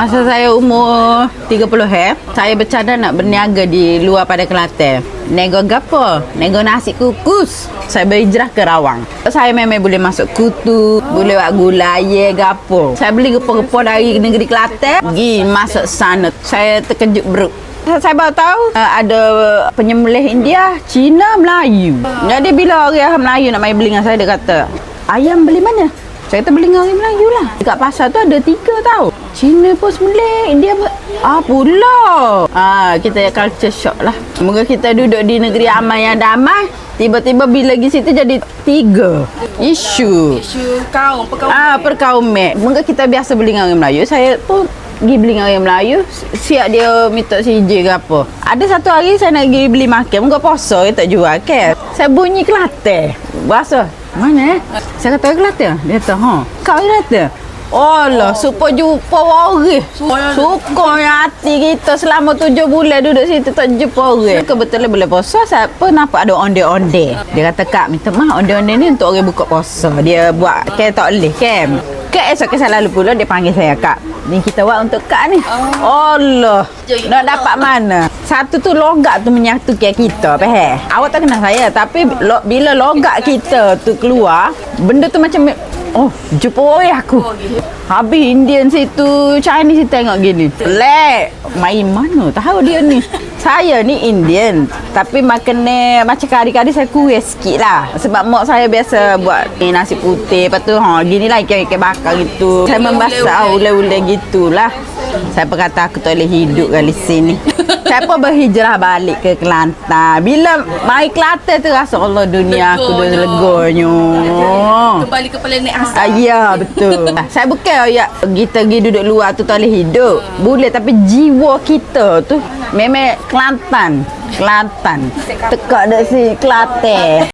Masa saya umur 30 eh, saya bercadang nak berniaga di luar pada Kelantan. Nego gapo? Nego nasi kukus. Saya berhijrah ke Rawang. Saya memang boleh masuk kutu, boleh buat gulai, gapo. Saya beli gepo-gepo dari negeri Kelantan, pergi masuk sana. Saya terkejut beruk. Saya baru tahu uh, ada penyembelih India, Cina, Melayu. Jadi bila orang Melayu nak main beli dengan saya, dia kata, ayam beli mana? Saya kata beli dengan orang Melayu lah. Dekat pasar tu ada tiga tau. Cina pun sembelih, India pun. Ah pula. Ah kita culture shock lah. Moga kita duduk di negeri aman yang damai. Tiba-tiba bila pergi situ jadi tiga. Isu. Isu kaum, perkauman. Ah perkauman. Moga kita biasa beli dengan orang Melayu. Saya pun pergi beli dengan orang Melayu siap dia minta CJ ke apa ada satu hari saya nak pergi beli makan muka poso dia tak jual kan saya bunyi Kelantan mana eh? Saya kata Kelantan dia kata ha kau Kelantan Allah, supaya jumpa orang. Suka hati kita selama tujuh bulan duduk situ tak jumpa orang. Kebetulan boleh puasa, siapa nampak ada onde-onde. Dia kata, Kak, minta maaf, onde-onde ni untuk orang buka puasa. Dia buat, kan tak boleh, kan? Kak esok saya lalu pula dia panggil saya kak. Ni kita buat untuk kak ni. Allah. Nak dapat mana? Satu tu logak tu menyatu ke kita, faham? Awak tak kenal saya tapi lo, bila logak kita tu keluar, benda tu macam Oh, jumpa orang aku. Habis Indian situ, Chinese situ tengok gini. Lek, main mana? Tahu dia ni. Saya ni Indian, tapi makan ni macam kari-kari saya kurang sikit lah. Sebab mak saya biasa buat ni nasi putih, lepas tu ha, gini lah ikan-ikan bakar gitu. Saya membasak ule-ule gitulah. Saya pun kata aku tak boleh hidup kali sini. Saya pun berhijrah balik ke Kelantan. Bila mai Kelantan tu rasa Allah dunia aku dah legonya. Kembali kepala naik asal. Ah, ya betul. saya bukan ya kita pergi duduk luar tu tak boleh hidup. Boleh tapi jiwa kita tu memang Kelantan. Kelantan. Tekak dak si Kelantan.